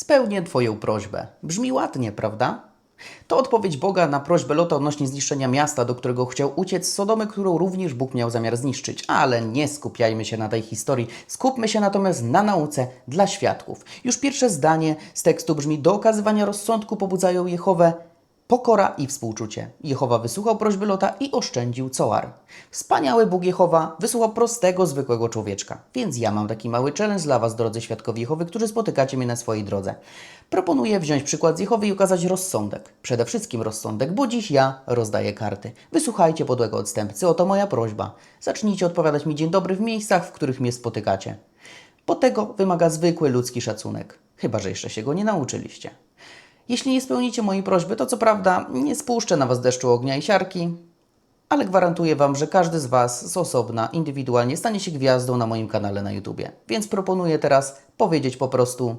Spełnię Twoją prośbę. Brzmi ładnie, prawda? To odpowiedź Boga na prośbę Lota odnośnie zniszczenia miasta, do którego chciał uciec z Sodomy, którą również Bóg miał zamiar zniszczyć. Ale nie skupiajmy się na tej historii, skupmy się natomiast na nauce dla świadków. Już pierwsze zdanie z tekstu brzmi: Do okazywania rozsądku pobudzają Jehowę Pokora i współczucie. Jehowa wysłuchał prośby Lota i oszczędził Coar. Wspaniały Bóg Jehowa wysłuchał prostego, zwykłego człowieczka. Więc ja mam taki mały challenge dla Was, drodzy świadkowie Jehowy, którzy spotykacie mnie na swojej drodze. Proponuję wziąć przykład z Jehowy i okazać rozsądek. Przede wszystkim rozsądek, bo dziś ja rozdaję karty. Wysłuchajcie podłego odstępcy, oto moja prośba. Zacznijcie odpowiadać mi dzień dobry w miejscach, w których mnie spotykacie. Bo tego wymaga zwykły ludzki szacunek. Chyba, że jeszcze się go nie nauczyliście. Jeśli nie spełnicie mojej prośby, to co prawda nie spuszczę na Was deszczu ognia i siarki, ale gwarantuję Wam, że każdy z Was z osobna, indywidualnie stanie się gwiazdą na moim kanale na YouTubie. Więc proponuję teraz powiedzieć po prostu